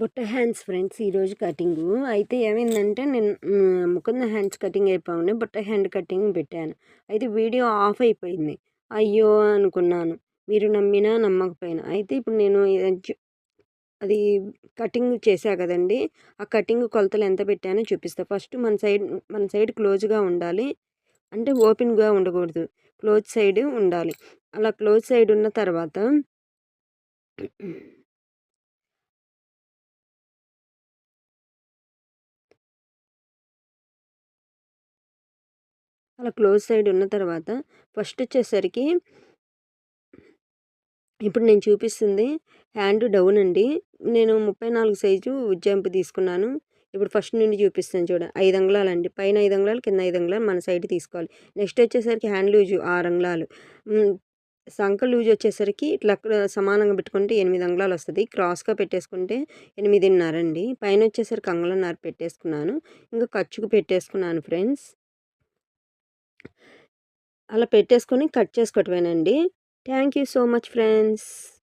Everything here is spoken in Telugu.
బుట్ట హ్యాండ్స్ ఫ్రెండ్స్ ఈరోజు కటింగు. అయితే ఏమైందంటే నేను ముకుంద హ్యాండ్స్ కటింగ్ అయిపోయి బుట్ట హ్యాండ్ కటింగ్ పెట్టాను. అయితే వీడియో ఆఫ్ అయిపోయింది. అయ్యో అనుకున్నాను. మీరు నమ్మినా నమ్మకపోయినా. అయితే ఇప్పుడు నేను అది కటింగ్ చేశా కదండి. ఆ కటింగ్ కొలతలు ఎంత పెట్టానో చూపిస్తా. ఫస్ట్ మన సైడ్ మన సైడ్ క్లోజ్గా ఉండాలి. అంటే ఓపెన్గా ఉండకూడదు. క్లోజ్ సైడ్ ఉండాలి. అలా క్లోజ్ సైడ్ ఉన్న తర్వాత అలా క్లోజ్ సైడ్ ఉన్న తర్వాత ఫస్ట్ వచ్చేసరికి ఇప్పుడు నేను చూపిస్తుంది హ్యాండ్ డౌన్ అండి. నేను ముప్పై నాలుగు సైజు ఉజ్జంపు తీసుకున్నాను. ఇప్పుడు ఫస్ట్ నుండి చూపిస్తాను చూడ. ఐదు అంగుళాలు అండి. పైన ఐదు అంగుళాలు కింద ఐదు అంగుళాలు మన సైడ్ తీసుకోవాలి. నెక్స్ట్ వచ్చేసరికి హ్యాండ్ లూజు ఆరు అంగుళాలు. సంఖ సంక లూజ్ వచ్చేసరికి ఇట్లా అక్కడ సమానంగా పెట్టుకుంటే ఎనిమిది అంగుళాలు వస్తుంది. క్రాస్గా పెట్టేసుకుంటే ఎనిమిదిన్నర అండి. పైన వచ్చేసరికి అంగుళన్నర పెట్టేసుకున్నాను. ఇంకా ఖర్చుకు పెట్టేసుకున్నాను ఫ్రెండ్స్. అలా పెట్టేసుకొని cut చేసుకోవటమేనండి. Thank you so much friends.